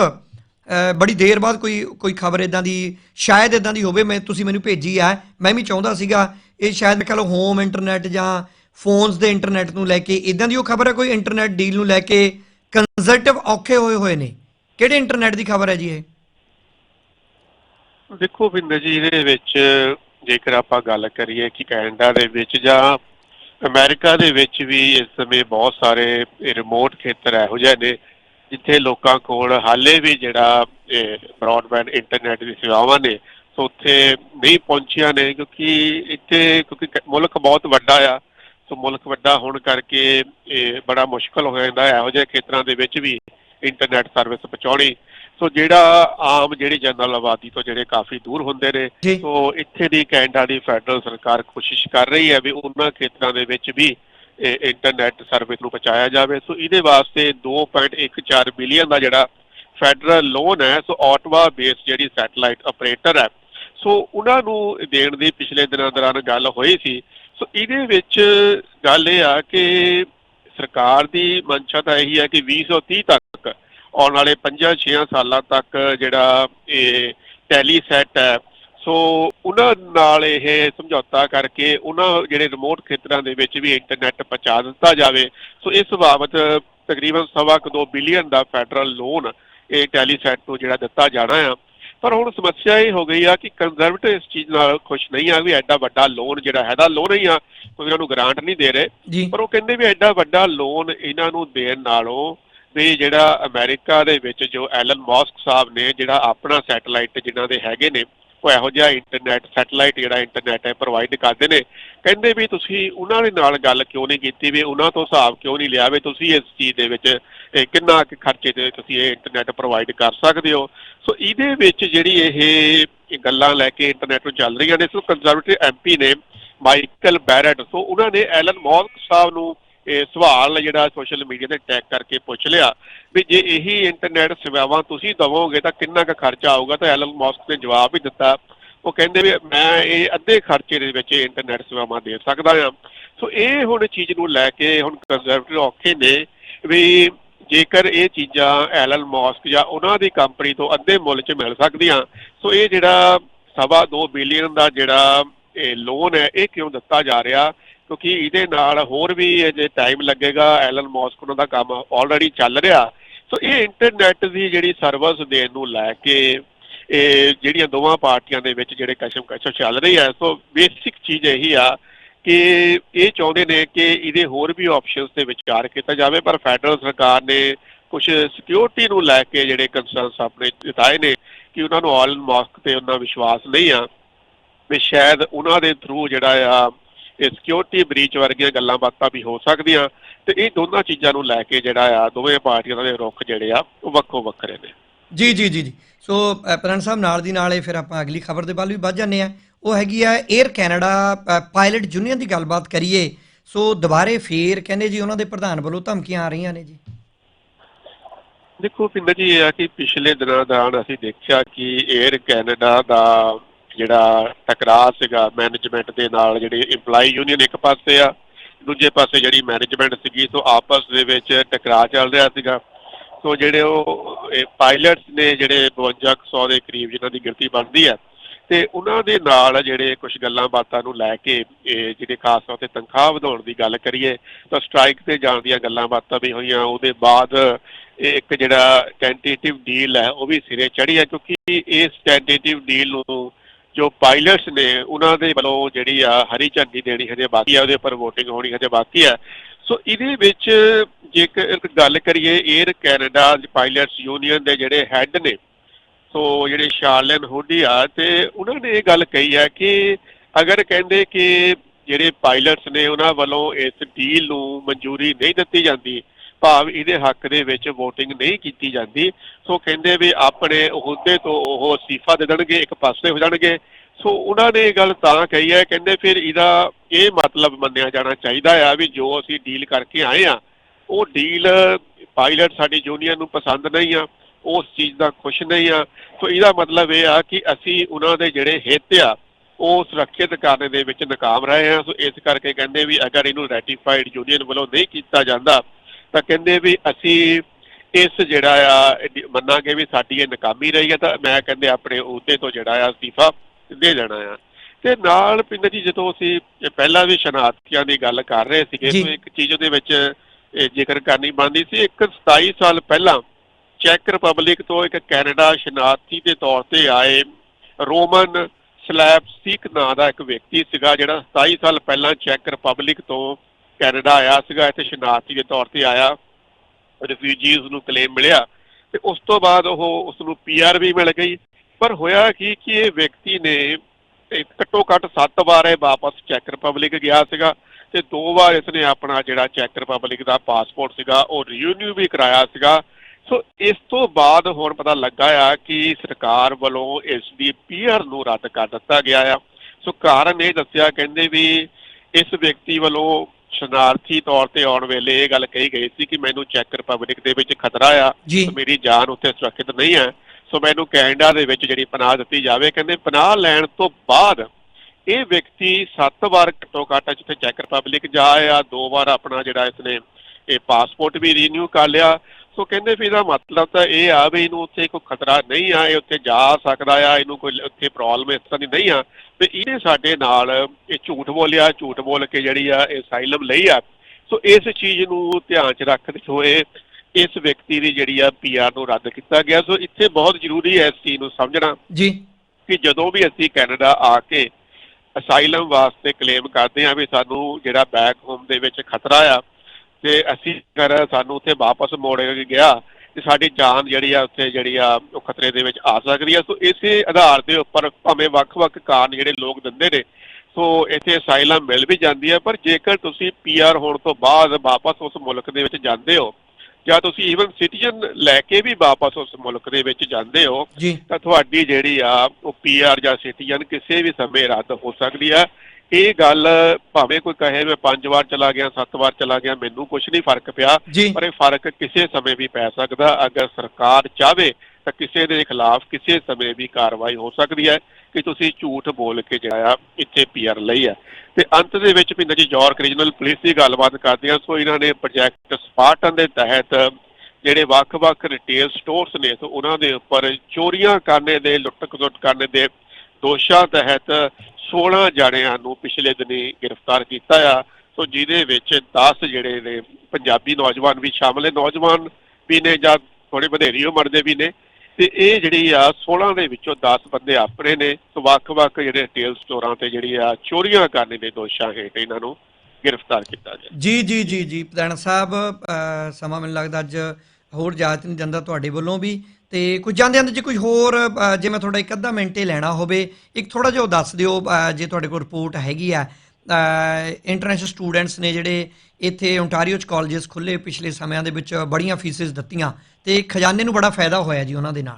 ਬੜੀ ਦੇਰ ਬਾਅਦ ਕੋਈ ਕੋਈ ਖਬਰ ਇਦਾਂ ਦੀ, ਸ਼ਾਇਦ ਇਦਾਂ ਦੀ ਹੋਵੇ, ਮੈਂ, ਤੁਸੀਂ ਮੈਨੂੰ ਭੇਜੀ ਆ। ਮੈਂ ਵੀ ਚਾਹੁੰਦਾ ਸੀਗਾ, ਇਹ ਸ਼ਾਇਦ ਮੈਂ ਕਹ ਲਓ ਹੋਮ ਇੰਟਰਨੈਟ ਜਾਂ ਫੋਨਸ ਦੇ ਇੰਟਰਨੈਟ ਨੂੰ ਲੈ ਕੇ ਇਦਾਂ ਦੀ ਉਹ ਖਬਰ ਹੈ ਕੋਈ ਇੰਟਰਨੈਟ ਡੀਲ ਨੂੰ ਲੈ ਕੇ ਕੰਜ਼ਰਵੇਟਿਵ ਔਖੇ ਹੋਏ ਹੋਏ ਨੇ। ਕਿਹੜੇ ਇੰਟਰਨੈਟ ਦੀ ਖਬਰ ਹੈ ਜੀ ਇਹ? ਦੇਖੋ ਬਿੰਦਰ ਜੀ, ਇਹਦੇ ਵਿੱਚ ਜੇਕਰ ਆਪਾਂ ਗੱਲ ਕਰੀਏ ਕਿ ਕੈਨੇਡਾ ਦੇ ਵਿੱਚ ਜਾਂ ਅਮਰੀਕਾ ਦੇ ਵਿੱਚ ਵੀ ਇਸ ਸਮੇਂ ਬਹੁਤ ਸਾਰੇ ਰਿਮੋਟ ਖੇਤਰ ਇਹੋ ਜਿਹੇ ਨੇ ਜਿੱਥੇ ਲੋਕਾਂ ਕੋਲ ਹਾਲੇ ਵੀ ਜਿਹੜਾ ਬ੍ਰੌਡਬੈਂਡ ਇੰਟਰਨੈਟ ਦੀ ਸੇਵਾਵਾਂ ਨੇ ਸੋ ਉੱਥੇ ਨਹੀਂ ਪਹੁੰਚੀਆਂ ਨੇ ਕਿਉਂਕਿ ਇੱਥੇ ਕਿਉਂਕਿ ਮੁਲਕ ਬਹੁਤ ਵੱਡਾ ਆ ਸੋ ਮੁਲਕ ਵੱਡਾ ਹੋਣ ਕਰਕੇ ਇਹ ਬੜਾ ਮੁਸ਼ਕਲ ਹੋ ਜਾਂਦਾ ਹੈ ਇਹੋ ਜਿਹੇ ਖੇਤਰਾਂ ਦੇ ਵਿੱਚ ਵੀ ਇੰਟਰਨੈਟ ਸਰਵਿਸ ਪਹੁੰਚਾਉਣੀ। ਸੋ ਜਿਹੜਾ ਆਮ ਜਿਹੜੀ ਜਨਰਲ ਆਬਾਦੀ ਤੋਂ ਜਿਹੜੇ ਕਾਫੀ ਦੂਰ ਹੁੰਦੇ ਨੇ ਸੋ ਇੱਥੇ ਦੀ ਕੈਨੇਡਾ ਦੀ ਫੈਡਰਲ ਸਰਕਾਰ ਕੋਸ਼ਿਸ਼ ਕਰ ਰਹੀ ਹੈ ਵੀ ਉਹਨਾਂ ਖੇਤਰਾਂ ਦੇ ਵਿੱਚ ਵੀ ਇੰਟਰਨੈਟ ਸਰਵਿਸ ਨੂੰ ਪਹੁੰਚਾਇਆ ਜਾਵੇ। ਸੋ ਇਹਦੇ ਵਾਸਤੇ 2.14 ਬਿਲੀਅਨ ਦਾ ਜਿਹੜਾ ਫੈਡਰਲ ਲੋਨ ਹੈ, ਸੋ ਆਟਵਾ ਬੇਸ ਜਿਹੜੀ ਸੈਟਲਾਈਟ ਆਪਰੇਟਰ ਹੈ, ਸੋ ਉਹਨਾਂ ਨੂੰ ਦੇਣ ਦੀ ਪਿਛਲੇ ਦਿਨਾਂ ਦੌਰਾਨ ਗੱਲ ਹੋਈ ਸੀ। ਸੋ ਇਹਦੇ ਵਿੱਚ ਗੱਲ ਇਹ ਆ ਕਿ ਸਰਕਾਰ ਦੀ ਮਨਸ਼ਾ ਤਾਂ ਇਹੀ ਹੈ ਕਿ 2030 ਤੱਕ ਆਉਣ ਵਾਲੇ 5-6 ਸਾਲਾਂ ਤੱਕ ਜਿਹੜਾ ਇਹ ਟੈਲੀਸੈਟ ਹੈ ਸੋ ਉਹਨਾਂ ਨਾਲ ਇਹ ਸਮਝੌਤਾ ਕਰਕੇ ਉਹਨਾਂ ਜਿਹੜੇ ਰਿਮੋਟ ਖੇਤਰਾਂ ਦੇ ਵਿੱਚ ਵੀ ਇੰਟਰਨੈਟ ਪਹੁੰਚਾ ਦਿੱਤਾ ਜਾਵੇ। ਸੋ ਇਸ ਬਾਬਤ ਤਕਰੀਬਨ ਸਵਾ ਕੁ ਦੋ ਬਿਲੀਅਨ ਦਾ ਫੈਡਰਲ ਲੋਨ ਇਹ ਟੈਲੀਸੈਟ ਨੂੰ ਜਿਹੜਾ ਦਿੱਤਾ ਜਾਣਾ ਆ। ਪਰ ਹੁਣ ਸਮੱਸਿਆ ਇਹ ਹੋ ਗਈ ਆ ਕਿ ਕੰਜ਼ਰਵੇਟਿਵ ਇਸ ਚੀਜ਼ ਨਾਲ ਖੁਸ਼ ਨਹੀਂ ਆ ਵੀ ਐਡਾ ਵੱਡਾ ਲੋਨ ਜਿਹੜਾ ਹੈਦਾ ਲੋਨ ਹੀ ਆ ਕੋਈ ਇਹਨਾਂ ਨੂੰ ਗ੍ਰਾਂਟ ਨਹੀਂ ਦੇ ਰਹੇ। ਪਰ ਉਹ ਕਹਿੰਦੇ ਵੀ ਐਡਾ ਵੱਡਾ ਲੋਨ ਇਹਨਾਂ ਨੂੰ ਦੇਣ ਨਾਲੋਂ ਵੀ ਜਿਹੜਾ ਅਮਰੀਕਾ ਦੇ ਵਿੱਚ ਜੋ ਐਲਨ ਮਾਸਕ ਸਾਹਿਬ ਨੇ ਜਿਹੜਾ ਆਪਣਾ ਸੈਟਲਾਈਟ ਜਿਨ੍ਹਾਂ ਦੇ ਹੈਗੇ ਨੇ ਉਹ ਇਹੋ ਜਿਹਾ ਇੰਟਰਨੈਟ ਸੈਟਲਾਈਟ ਜਿਹੜਾ ਇੰਟਰਨੈਟ ਹੈ ਪ੍ਰੋਵਾਈਡ ਕਰਦੇ ਨੇ। ਕਹਿੰਦੇ ਵੀ ਤੁਸੀਂ ਉਹਨਾਂ ਦੇ ਨਾਲ ਗੱਲ ਕਿਉਂ ਨਹੀਂ ਕੀਤੀ ਵੀ ਉਹਨਾਂ ਤੋਂ ਹਿਸਾਬ ਕਿਉਂ ਨਹੀਂ ਲਿਆ ਵੀ ਤੁਸੀਂ ਇਸ ਚੀਜ਼ ਦੇ ਵਿੱਚ ਕਿੰਨਾ ਕੁ ਖਰਚੇ ਤੇ ਤੁਸੀਂ ਇਹ ਇੰਟਰਨੈਟ ਪ੍ਰੋਵਾਈਡ ਕਰ ਸਕਦੇ ਹੋ? ਸੋ ਇਹਦੇ ਵਿੱਚ ਜਿਹੜੀ ਇਹ ਗੱਲਾਂ ਲੈ ਕੇ ਇੰਟਰਨੈਟ ਨੂੰ ਚੱਲ ਰਹੀਆਂ ਨੇ ਸੋ ਕੰਜ਼ਰਵੇਟਿਵ ਐਮਪੀ ਨੇ ਮਾਈਕਲ ਬੈਰਟ ਸੋ ਉਹਨਾਂ ਨੇ ਐਲਨ ਮਾਸਕ ਸਾਹਿਬ ਨੂੰ ਇਹ ਸਵਾਲ ਜਿਹੜਾ ਸੋਸ਼ਲ ਮੀਡੀਆ ਤੇ ਟੈਗ ਕਰਕੇ ਪੁੱਛ ਲਿਆ ਵੀ ਜੇ ਇਹੀ ਇੰਟਰਨੈਟ ਸੇਵਾਵਾਂ ਤੁਸੀਂ ਦਵੋਗੇ ਤਾਂ ਕਿੰਨਾ ਕੁ ਖਰਚਾ ਆਊਗਾ? ਤਾਂ ਐਲਨ ਮਸਕ ਨੇ ਜਵਾਬ ਵੀ ਦਿੱਤਾ। ਉਹ ਕਹਿੰਦੇ ਵੀ ਮੈਂ ਇਹ ਅੱਧੇ ਖਰਚੇ ਦੇ ਵਿੱਚ ਇੰਟਰਨੈਟ ਸੇਵਾਵਾਂ ਦੇ ਸਕਦਾ ਹਾਂ। ਸੋ ਇਹ ਹੁਣ ਚੀਜ਼ ਨੂੰ ਲੈ ਕੇ ਹੁਣ ਕੰਜ਼ਰਵੇਟਿਵ ਔਖੇ ਨੇ ਵੀ ਜੇਕਰ ਇਹ ਚੀਜ਼ਾਂ ਐਲਨ ਮਸਕ ਜਾਂ ਉਹਨਾਂ ਦੀ ਕੰਪਨੀ ਤੋਂ ਅੱਧੇ ਮੁੱਲ 'ਚ ਮਿਲ ਸਕਦੀਆਂ, ਸੋ ਇਹ ਜਿਹੜਾ ਸਵਾ 2 ਬਿਲੀਅਨ ਦਾ ਜਿਹੜਾ ਇਹ ਲੋਨ ਹੈ, ਇਹ ਕਿਉਂ ਦਿੱਤਾ ਜਾ ਰਿਹਾ? ਕਿਉਂਕਿ ਇਹਦੇ ਨਾਲ ਹੋਰ ਵੀ ਜੇ ਟਾਈਮ ਲੱਗੇਗਾ ਐਲਨ ਮਸਕ ਉਹਨਾਂ ਦਾ ਕੰਮ ਆਲਰੇਡੀ ਚੱਲ ਰਿਹਾ। ਸੋ ਇਹ ਇੰਟਰਨੈਟ ਦੀ ਜਿਹੜੀ ਸਰਵਿਸ ਦੇਣ ਨੂੰ ਲੈ ਕੇ, ਇਹ ਜਿਹੜੀਆਂ ਦੋਵਾਂ ਪਾਰਟੀਆਂ ਦੇ ਵਿੱਚ ਜਿਹੜੇ ਕਸ਼ਮ ਕਸ਼ਮ ਚੱਲ ਰਹੀ ਹੈ ਸੋ ਬੇਸਿਕ ਚੀਜ਼ ਇਹੀ ਆ ਕਿ ਇਹ ਚਾਹੁੰਦੇ ਨੇ ਕਿ ਇਹਦੇ ਹੋਰ ਵੀ ਆਪਸ਼ਨਸ ਤੇ ਵਿਚਾਰ ਕੀਤਾ ਜਾਵੇ, ਪਰ ਫੈਡਰਲ ਸਰਕਾਰ ਨੇ ਕੁਝ ਸਿਕਿਉਰਿਟੀ ਨੂੰ ਲੈ ਕੇ ਜਿਹੜੇ ਕੰਸਰਨਸ ਆਪਣੇ ਜਤਾਏ ਨੇ ਕਿ ਉਹਨਾਂ ਨੂੰ ਆਲ ਮਾਸਕ ਤੇ ਉਹਨਾਂ ਵਿਸ਼ਵਾਸ ਨਹੀਂ ਆ, ਵੀ ਸ਼ਾਇਦ ਉਹਨਾਂ ਦੇ ਥਰੂ ਜਿਹੜਾ ਆ ਇਹ ਸਿਕਿਉਰਿਟੀ ਬ੍ਰੀਚ ਵਰਗੀਆਂ ਗੱਲਾਂ ਬਾਤਾਂ ਵੀ ਹੋ ਸਕਦੀਆਂ ਤੇ ਇਹ ਦੋਨਾਂ ਚੀਜ਼ਾਂ ਨੂੰ ਲੈ ਕੇ ਜਿਹੜਾ ਆ ਦੋਵੇਂ ਪਾਰਟੀਆਂ ਦੇ ਰੁਖ ਜਿਹੜੇ ਆ ਉਹ ਵੱਖੋ ਵੱਖਰੇ ਨੇ। ਜੀ ਜੀ ਜੀ ਜੀ। ਸੋ ਪ੍ਰਧਾਨ ਸਾਹਿਬ ਨਾਲ ਦੀ ਨਾਲ ਇਹ ਫਿਰ ਆਪਾਂ ਅਗਲੀ ਖਬਰ ਦੇ ਵੱਲ ਵੀ ਵੱਧ ਜਾਂਦੇ ਆ ਉਹ ਹੈਗੀ ਆ 에ਅਰ ਕੈਨੇਡਾ ਪਾਇਲਟ ਯੂਨੀਅਨ ਦੀ ਗੱਲਬਾਤ ਕਰੀਏ। ਸੋ ਦੁਬਾਰੇ ਫੇਰ ਕਹਿੰਦੇ ਜੀ ਉਹਨਾਂ ਦੇ ਪ੍ਰਧਾਨ ਵੱਲੋਂ ਧਮਕੀਆਂ ਆ ਰਹੀਆਂ ਨੇ ਜੀ। ਦੇਖੋ ਪਿੰਦਰ ਜੀ ਇਹ ਆ ਕਿ ਪਿਛਲੇ ਦਿਨਾਂ ਦੌਰਾਨ ਅਸੀਂ ਦੇਖਿਆ ਕਿ 에ਅਰ ਕੈਨੇਡਾ ਦਾ ਜਿਹੜਾ ਟਕਰਾਅ ਸੀਗਾ ਮੈਨੇਜਮੈਂਟ ਦੇ ਨਾਲ ਜਿਹੜੇ EMPLOYE ਯੂਨੀਅਨ ਇੱਕ ਪਾਸੇ ਆ, ਦੂਜੇ ਪਾਸੇ ਜਿਹੜੀ ਮੈਨੇਜਮੈਂਟ ਸੀਗੀ, ਸੋ ਆਪਸ ਦੇ ਵਿੱਚ ਟਕਰਾਅ ਚੱਲ ਰਿਹਾ ਸੀਗਾ। ਸੋ ਜਿਹੜੇ ਉਹ ਪਾਇਲਟਸ ਨੇ ਜਿਹੜੇ 5200 ਦੇ ਕਰੀਬ ਜਿਨ੍ਹਾਂ ਦੀ ਗਿਣਤੀ ਬਣਦੀ ਹੈ ਤੇ ਉਹਨਾਂ ਦੇ ਨਾਲ ਜਿਹੜੇ ਕੁਝ ਗੱਲਾਂ ਬਾਤਾਂ ਨੂੰ ਲੈ ਕੇ, ਇਹ ਜਿਹੜੇ ਖਾਸ ਤੌਰ ਤੇ ਤਨਖਾਹ ਵਧਾਉਣ ਦੀ ਗੱਲ ਕਰੀਏ, ਤਾਂ ਸਟ੍ਰਾਈਕ ਤੇ ਜਾਣ ਦੀਆਂ ਗੱਲਾਂ ਬਾਤਾਂ ਵੀ ਹੋਈਆਂ, ਉਹਦੇ ਬਾਅਦ ਇਹ ਇੱਕ ਜਿਹੜਾ ਟੈਂਟੇਟਿਵ ਡੀਲ ਹੈ, ਉਹ ਵੀ ਸਿਰੇ ਚੜੀ ਹੈ ਕਿਉਂਕਿ ਇਸ ਟੈਂਟੇਟਿਵ ਡੀਲ ਨੂੰ ਜੋ ਪਾਇਲਟਸ ਨੇ, ਉਹਨਾਂ ਦੇ ਵੱਲੋਂ ਜਿਹੜੀ ਆ ਹਰੀ ਝੰਡੀ ਦੇਣੀ ਹਜੇ ਬਾਕੀ ਆ, ਉਹਦੇ ਉੱਪਰ VOTING ਹੋਣੀ ਹਜੇ ਬਾਕੀ ਆ। ਸੋ ਇਹਦੇ ਵਿੱਚ ਜੇਕਰ ਗੱਲ ਕਰੀਏ 에ਅਰ ਕੈਨੇਡਾ ਪਾਇਲਟਸ ਯੂਨੀਅਨ ਦੇ ਜਿਹੜੇ ਹੈੱਡ ਨੇ ਸੋ ਜਿਹੜੇ ਸ਼ਾਰਲਨ ਹੁਡੀ ਆ, ਤੇ ਉਹਨਾਂ ਨੇ ਇਹ ਗੱਲ ਕਹੀ ਹੈ ਕਿ ਅਗਰ ਕਹਿੰਦੇ ਕਿ ਜਿਹੜੇ ਪਾਇਲਟਸ ਨੇ, ਉਹਨਾਂ ਵੱਲੋਂ ਇਸ ਡੀਲ ਨੂੰ ਮਨਜ਼ੂਰੀ ਨਹੀਂ ਦਿੱਤੀ ਜਾਂਦੀ ਭਾਵ ਇਹਦੇ ਹੱਕ ਦੇ ਵਿੱਚ VOTING ਨਹੀਂ ਕੀਤੀ ਜਾਂਦੀ। ਸੋ ਕਹਿੰਦੇ ਵੀ ਆਪਣੇ ਅਹੁਦੇ ਤੋਂ ਉਹ ਅਸਤੀਫਾ ਦੇ ਦੇਣਗੇ, ਇੱਕ ਪਾਸੇ ਹੋ ਜਾਣਗੇ। ਸੋ ਉਹਨਾਂ ਨੇ ਇਹ ਗੱਲ ਤਾਂ ਕਹੀ ਹੈ, ਕਹਿੰਦੇ ਫਿਰ ਇਹਦਾ ਇਹ ਮਤਲਬ ਮੰਨਿਆ ਜਾਣਾ ਚਾਹੀਦਾ ਆ ਵੀ ਜੋ ਅਸੀਂ ਡੀਲ ਕਰਕੇ ਆਏ ਆ, ਉਹ ਡੀਲ ਪਾਇਲਟ ਸਾਡੀ ਯੂਨੀਅਨ ਨੂੰ ਪਸੰਦ ਨਹੀਂ ਆ, ਉਸ ਚੀਜ਼ ਦਾ ਖੁਸ਼ ਨਹੀਂ ਆ। ਸੋ ਇਹਦਾ ਮਤਲਬ ਇਹ ਆ ਕਿ ਅਸੀਂ ਉਹਨਾਂ ਦੇ ਜਿਹੜੇ ਹਿੱਤ ਆ, ਉਹ ਸੁਰੱਖਿਅਤ ਕਰਨ ਦੇ ਵਿੱਚ ਨਾਕਾਮ ਰਹੇ ਆ। ਸੋ ਇਸ ਕਰਕੇ ਕਹਿੰਦੇ ਵੀ ਅਗਰ ਇਹਨੂੰ ਰੈਟੀਫਾਈਡ ਯੂਨੀਅਨ ਵੱਲੋਂ ਨਹੀਂ ਕੀਤਾ ਜਾਂਦਾ ਤਾਂ ਕਹਿੰਦੇ ਵੀ ਅਸੀਂ ਇਸ ਜਿਹੜਾ ਆ ਮੰਨਾਂਗੇ ਵੀ ਸਾਡੀ ਇਹ ਨਾਕਾਮੀ ਰਹੀ ਹੈ ਤਾਂ ਮੈਂ ਕਹਿੰਦੇ ਆਪਣੇ ਅਹੁਦੇ ਤੋਂ ਜਿਹੜਾ ਆ ਅਸਤੀਫਾ ਦੇ ਦੇਣਾ ਆ ਤੇ ਨਾਲ ਪਿੰਡ ਜੀ ਜਦੋਂ ਅਸੀਂ ਪਹਿਲਾਂ ਵੀ ਸ਼ਨਾਖਤੀਆਂ ਦੀ ਗੱਲ ਕਰ ਰਹੇ ਸੀਗੇ। ਸੋ ਇੱਕ ਚੀਜ਼ ਉਹਦੇ ਵਿੱਚ ਜ਼ਿਕਰ ਕਰਨੀ ਬਣਦੀ ਸੀ ਇੱਕ 27 ਸਾਲ ਪਹਿਲਾਂ ਚੈੱਕ ਰਿਪਬਲਿਕ ਤੋਂ ਇੱਕ ਕੈਨੇਡਾ ਸ਼ਨਾਖਤੀ ਦੇ ਤੌਰ ਤੇ ਆਏ ਰੋਮਨ ਸਲੈਪਸਿਕ ਨਾਂ ਦਾ ਇੱਕ ਵਿਅਕਤੀ ਸੀਗਾ ਜਿਹੜਾ 27 ਸਾਲ ਪਹਿਲਾਂ ਚੈੱਕ ਰਿਪਬਲਿਕ ਤੋਂ ਕੈਨੇਡਾ ਆਇਆ ਸੀਗਾ, ਇੱਥੇ ਸ਼ਨਾਖਤੀ ਦੇ ਤੌਰ ਤੇ ਆਇਆ ਰਿਫਿਊਜੀਜ਼ ਨੂੰ ਕਲੇਮ ਮਿਲਿਆ ਤੇ ਉਸ ਤੋਂ ਬਾਅਦ ਉਹ ਉਸ ਨੂੰ ਪੀਆਰ ਵੀ ਮਿਲ ਗਈ। ਪਰ ਹੋਇਆ ਕੀ ਕਿ ਇਹ ਵਿਅਕਤੀ ਨੇ ਘੱਟੋ ਘੱਟ 7 ਵਾਰ ਇਹ ਵਾਪਸ ਚੈੱਕ ਰਿਪਬਲਿਕ ਗਿਆ ਸੀਗਾ ਤੇ ਦੋ ਵਾਰ ਇਸਨੇ ਆਪਣਾ ਜਿਹੜਾ ਚੈੱਕ ਰਿਪਬਲਿਕ ਦਾ ਪਾਸਪੋਰਟ ਸੀਗਾ, ਉਹ ਰੀਨਿਊ ਵੀ ਕਰਾਇਆ ਸੀਗਾ। ਸੋ ਇਸ ਤੋਂ ਬਾਅਦ ਹੁਣ ਪਤਾ ਲੱਗਾ ਆ ਕਿ ਸਰਕਾਰ ਵੱਲੋਂ ਇਸ ਦੀ ਪੀਆਰ ਨੂੰ ਰੱਦ ਕਰ ਦਿੱਤਾ ਗਿਆ ਆ। ਸੋ ਕਾਰਨ ਇਹ ਦੱਸਿਆ, ਕਹਿੰਦੇ ਵੀ ਇਸ ਵਿਅਕਤੀ ਵੱਲੋਂ ਸ਼ਨਾਰਥੀ ਤੌਰ ਤੇ ਆਉਣ ਵੇਲੇ ਇਹ ਗੱਲ ਕਹੀ ਗਈ ਸੀ ਕਿ ਮੈਨੂੰ ਚੈੱਕ ਰਿਪਬਲਿਕ ਦੇ ਵਿੱਚ ਖਤਰਾ ਆ ਜੀ। ਮੇਰੀ ਜਾਨ ਉੱਥੇ ਸੁਰੱਖਿਅਤ ਨਹੀਂ ਹੈ। ਸੋ ਮੈਨੂੰ ਕੈਨੇਡਾ ਦੇ ਵਿੱਚ ਜਿਹੜੀ ਪਨਾਹ ਦਿੱਤੀ ਜਾਵੇ ਕਹਿੰਦੇ ਪਨਾਹ ਲੈਣ ਤੋਂ ਬਾਅਦ ਇਹ ਵਿਅਕਤੀ ਸੱਤ ਵਾਰ ਘੱਟੋ ਘੱਟ ਜਿੱਥੇ ਚੈੱਕ ਰਿਪਬਲਿਕ ਜਾ ਆ ਦੋ ਵਾਰ ਆਪਣਾ ਜਿਹੜਾ ਇਸਨੇ ਇਹ ਪਾਸਪੋਰਟ ਵੀ ਰੀਨਿਊ ਕਰ ਲਿਆ ਸੋ ਕਹਿੰਦੇ ਵੀ ਇਹਦਾ ਮਤਲਬ ਤਾਂ ਇਹ ਆ ਵੀ ਇਹਨੂੰ ਉੱਥੇ ਕੋਈ ਖਤਰਾ ਨਹੀਂ ਆ ਇਹ ਉੱਥੇ ਜਾ ਸਕਦਾ ਆ ਇਹਨੂੰ ਕੋਈ ਉੱਥੇ ਪ੍ਰੋਬਲਮ ਇਸ ਤਰ੍ਹਾਂ ਦੀ ਨਹੀਂ ਆ। ਤੇ ਇਹਨੇ ਸਾਡੇ ਨਾਲ ਇਹ ਝੂਠ ਬੋਲਿਆ ਝੂਠ ਬੋਲ ਕੇ ਜਿਹੜੀ ਆ ਇਹ ਸਾਈਲਮ ਲਈ ਆ। ਸੋ ਇਸ ਚੀਜ਼ ਨੂੰ ਧਿਆਨ 'ਚ ਰੱਖਦੇ ਹੋਏ ਇਸ ਵਿਅਕਤੀ ਦੀ ਜਿਹੜੀ ਆ ਪੀਆਰ ਨੂੰ ਰੱਦ ਕੀਤਾ ਗਿਆ। ਸੋ ਇੱਥੇ ਬਹੁਤ ਜ਼ਰੂਰੀ ਹੈ ਇਸ ਚੀਜ਼ ਨੂੰ ਸਮਝਣਾ ਜੀ। ਕਿ ਜਦੋਂ ਵੀ ਅਸੀਂ ਕੈਨੇਡਾ ਆ ਕੇ ਅਸਾਈਲਮ ਵਾਸਤੇ ਕਲੇਮ ਕਰਦੇ ਹਾਂ ਵੀ ਸਾਨੂੰ ਜਿਹੜਾ ਬੈਕ ਹੋਮ ਦੇ ਵਿੱਚ ਖਤਰਾ ਆ ਤੇ ਅਸੀਂ ਅਗਰ ਸਾਨੂੰ ਉੱਥੇ ਵਾਪਸ ਮੋੜ ਕੇ ਗਿਆ ਤੇ ਸਾਡੀ ਜਾਨ ਜਿਹੜੀ ਆ ਉੱਥੇ ਜਿਹੜੀ ਆ ਉਹ ਖਤਰੇ ਦੇ ਵਿੱਚ ਆ ਸਕਦੀ ਆ। ਸੋ ਇਸੇ ਆਧਾਰ ਦੇ ਉੱਪਰ ਭਾਵੇਂ ਵੱਖ-ਵੱਖ ਕਾਰਨ ਜਿਹੜੇ ਲੋਕ ਦਿੰਦੇ ਨੇ ਸੋ ਇੱਥੇ ਅਸਾਈਲਮ ਮਿਲ ਵੀ ਜਾਂਦੀ ਹੈ ਪਰ ਜੇਕਰ ਤੁਸੀਂ ਪੀਆਰ ਹੋਣ ਤੋਂ ਬਾਅਦ ਵਾਪਸ ਉਸ ਮੁਲਕ ਦੇ ਵਿੱਚ ਜਾਂਦੇ ਹੋ ਜਾਂ ਤੁਸੀਂ ਈਵਨ ਸਿਟੀਜ਼ਨ ਲੈ ਕੇ ਵੀ ਵਾਪਸ ਉਸ ਮੁਲਕ ਦੇ ਵਿੱਚ ਜਾਂਦੇ ਹੋ ਤਾਂ ਤੁਹਾਡੀ ਜਿਹੜੀ ਆ ਉਹ ਪੀਆਰ ਜਾਂ ਸਿਟੀਜ਼ਨ ਕਿਸੇ ਵੀ ਸਮੇਂ ਰੱਦ ਹੋ ਸਕਦੀ ਆ। ਇਹ ਗੱਲ ਭਾਵੇਂ ਕੋਈ ਕਹੇ ਮੈਂ ਪੰਜ ਵਾਰ ਚਲਾ ਗਿਆ ਸੱਤ ਵਾਰ ਚਲਾ ਗਿਆ ਮੈਨੂੰ ਕੁਝ ਨਹੀਂ ਫ਼ਰਕ ਪਿਆ ਪਰ ਇਹ ਫ਼ਰਕ ਕਿਸੇ ਸਮੇਂ ਵੀ ਪੈ ਸਕਦਾ। ਅਗਰ ਸਰਕਾਰ ਚਾਹਵੇ ਤਾਂ ਕਿਸੇ ਦੇ ਖਿਲਾਫ ਕਿਸੇ ਸਮੇਂ ਵੀ ਕਾਰਵਾਈ ਹੋ ਸਕਦੀ ਹੈ ਕਿ ਤੁਸੀਂ ਝੂਠ ਬੋਲ ਕੇ ਜਿਹੜਾ ਇੱਥੇ ਪੀਆਰ ਲਈ ਹੈ। ਤੇ ਅੰਤ ਦੇ ਵਿੱਚ ਪਿੰਡ ਜੀ ਯਾਰਕ ਰੀਜਨਲ ਪੁਲਿਸ ਦੀ ਗੱਲਬਾਤ ਕਰਦੇ ਆ ਸੋ ਇਹਨਾਂ ਨੇ ਪ੍ਰੋਜੈਕਟ ਸਪਾਰਟਨ ਦੇ ਤਹਿਤ ਜਿਹੜੇ ਵੱਖ-ਵੱਖ ਰਿਟੇਲ ਸਟੋਰਸ ਨੇ ਸੋ ਉਹਨਾਂ ਦੇ ਉੱਪਰ ਚੋਰੀਆਂ ਕਰਨੇ ਦੇ ਲੁੱਟ-ਖਸੁੱਟ ਕਰਨੇ ਦੇ ਦੋਸ਼ਾਂ ਤਹਿਤ 16 ਜਣਿਆਂ ਨੂੰ ਪਿਛਲੇ ਦਿਨੀ ਗ੍ਰਿਫਤਾਰ ਕੀਤਾ ਆ। ਸੋ ਜਿਹਦੇ ਵਿੱਚ 10 ਜਿਹੜੇ ਨੇ, ਪੰਜਾਬੀ ਨੌਜਵਾਨ ਵੀ ਸ਼ਾਮਲ ਨੇ। ਨੌਜਵਾਨ ਵੀ ਨੇ ਜਾਂ ਥੋੜੇ ਵਧੇਰੀ ਉਮਰ ਦੇ ਵੀ ਨੇ। ਤੇ ਇਹ ਜਿਹੜੀ ਆ 16 ਦੇ ਵਿੱਚੋਂ 10 ਬੰਦੇ ਆਪਣੇ ਨੇ। ਸੋ ਵੱਖ-ਵੱਖ ਜਿਹੜੇ ਰਿਟੇਲ ਸਟੋਰਾਂ ਤੇ ਜਿਹੜੀ ਆ, ਚੋਰੀਆਂ ਕਰਨੇ ਦੇ ਦੋਸ਼ਾਂ ਹੇਠ ਇਹਨਾਂ ਨੂੰ ਗ੍ਰਿਫਤਾਰ ਕੀਤਾ ਗਿਆ। ਜੀ ਜੀ ਜੀ ਜੀ। ਪ੍ਰਧਾਨ ਸਾਹਿਬ ਸਮਾਂ ਮੈਨੂੰ ਲੱਗਦਾ ਅੱਜ ਹੋਰ ਇਜਾਜ਼ਤ ਨਹੀਂ ਜਾਂਦਾ ਤੁਹਾਡੇ ਵੱਲੋਂ ਵੀ ਤੇ ਕੁਝ ਜਾਂਦੇ ਜਾਂਦੇ ਜੇ ਕੋਈ ਹੋਰ ਜੇ ਮੈਂ ਤੁਹਾਡਾ ਇੱਕ ਅੱਧਾ ਮਿੰਟ ਹੀ ਲੈਣਾ ਹੋਵੇ, ਇੱਕ ਥੋੜਾ ਜਿਹਾ ਉਹ ਦੱਸ ਦਿਓ ਜੇ ਤੁਹਾਡੇ ਕੋਲ ਰਿਪੋਰਟ ਹੈਗੀ ਆ। ਇੰਟਰਨੈਸ਼ਨਲ ਸਟੂਡੈਂਟਸ ਨੇ ਜਿਹੜੇ ਇੱਥੇ ਓਨਟਾਰੀਓ ਚ ਕਾਲਜਸ ਖੁੱਲੇ ਪਿਛਲੇ ਸਮਿਆਂ ਦੇ ਵਿੱਚ ਬੜੀਆਂ ਫੀਸਿਸ ਦਿੱਤੀਆਂ ਤੇ ਖਜ਼ਾਨੇ ਨੂੰ ਬੜਾ ਫਾਇਦਾ ਹੋਇਆ ਜੀ ਉਹਨਾਂ ਦੇ ਨਾਲ।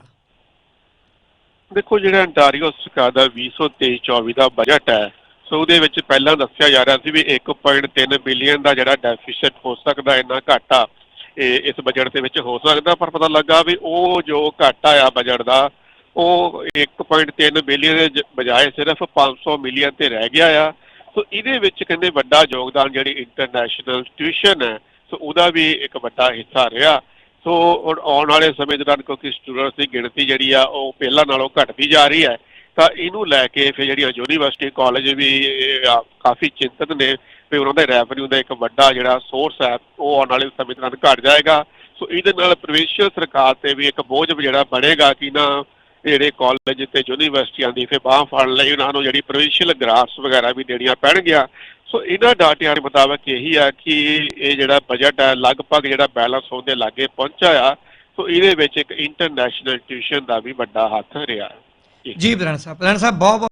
ਦੇਖੋ, ਜਿਹੜਾ ਅੰਟਾਰੀਓ ਸਰਕਾਰ ਦਾ 2023-24 ਦਾ ਬਜਟ ਹੈ, ਸੋ ਉਹਦੇ ਵਿੱਚ ਪਹਿਲਾਂ ਦੱਸਿਆ ਜਾ ਰਿਹਾ ਸੀ ਵੀ 1.3 ਬਿਲੀਅਨ ਦਾ ਜਿਹੜਾ ਡੈਫਿਸਿਟ ਹੋ ਸਕਦਾ, ਇੰਨਾ ਘਾਟਾ ਇਹ ਇਸ ਬਜਟ ਦੇ ਵਿੱਚ ਹੋ ਸਕਦਾ, ਪਰ ਪਤਾ ਲੱਗਾ ਵੀ ਉਹ ਜੋ ਘਾਟਾ ਆ ਬਜਟ ਦਾ, ਉਹ 1.3 ਬਿਲੀਅਨ ਦੇ ਬਜਾਏ ਸਿਰਫ 500 ਮਿਲੀਅਨ ਤੇ ਰਹਿ ਗਿਆ ਆ। ਸੋ ਇਹਦੇ ਵਿੱਚ ਕਹਿੰਦੇ ਵੱਡਾ ਯੋਗਦਾਨ ਜਿਹੜੀ ਇੰਟਰਨੈਸ਼ਨਲ ਟਿਊਸ਼ਨ ਹੈ, ਸੋ ਉਹਦਾ ਵੀ ਇੱਕ ਵੱਡਾ ਹਿੱਸਾ ਰਿਹਾ। ਸੋ ਹੁਣ ਆਉਣ ਵਾਲੇ ਸਮੇਂ ਦੌਰਾਨ ਕਿਉਂਕਿ ਸਟੂਡੈਂਟਸ ਦੀ ਗਿਣਤੀ ਜਿਹੜੀ ਆ, ਉਹ ਪਹਿਲਾਂ ਨਾਲੋਂ ਘਟਦੀ ਜਾ ਰਹੀ ਹੈ, ਤਾਂ ਇਹਨੂੰ ਲੈ ਕੇ ਫਿਰ ਜਿਹੜੀਆਂ ਯੂਨੀਵਰਸਿਟੀ ਕਾਲਜ ਵੀ ਕਾਫੀ ਚਿੰਤਤ ਨੇ। ਵੀ ਉਹਨਾਂ ਦੇ ਰੈਵਨਿਊ ਦਾ ਇੱਕ ਵੱਡਾ ਜਿਹੜਾ ਸੋਰਸ ਹੈ, ਉਹ ਆਉਣ ਵਾਲੇ ਸਮੇਂ ਦੌਰਾਨ ਘਟ ਜਾਏਗਾ। ਸੋ ਇਹਦੇ ਨਾਲ ਪ੍ਰੋਵਿੰਸ਼ੀਅਲ ਸਰਕਾਰ ਤੇ ਵੀ ਇੱਕ ਬੋਝ ਜਿਹੜਾ ਬਣੇਗਾ ਕਿ ਨਾ ਜਿਹੜੇ ਕਾਲਜ ਤੇ ਯੂਨੀਵਰਸਿਟੀਆਂ ਦੀ ਫਿਰ ਬਾਂਹ ਫੜ ਲਈ, ਉਹਨਾਂ ਨੂੰ ਜਿਹੜੀ ਪ੍ਰੋਵਿੰਸ਼ੀਅਲ ਗ੍ਰਾਂਟਸ ਵਗੈਰਾ ਵੀ ਦੇਣੀਆਂ ਪੈਣਗੀਆਂ। ਸੋ ਇਹਨਾਂ ਡਾਟਿਆਂ ਦੇ ਮੁਤਾਬਕ ਇਹੀ ਆ ਕਿ ਇਹ ਜਿਹੜਾ ਬਜਟ ਹੈ, ਲਗਭਗ ਜਿਹੜਾ ਬੈਲੈਂਸ ਹੋਣ ਦੇ ਲਾਗੇ ਪਹੁੰਚਾ ਆ। ਸੋ ਇਹਦੇ ਵਿੱਚ ਇੱਕ ਇੰਟਰਨੈਸ਼ਨਲ ਟਿਊਸ਼ਨ ਦਾ ਵੀ ਵੱਡਾ ਹੱਥ ਰਿਹਾ। ਜੀ ਪ੍ਰਧਾਨ ਸਾਹਿਬ ਪ੍ਰਧਾਨ ਸਾਹਿਬ ਬਹੁਤ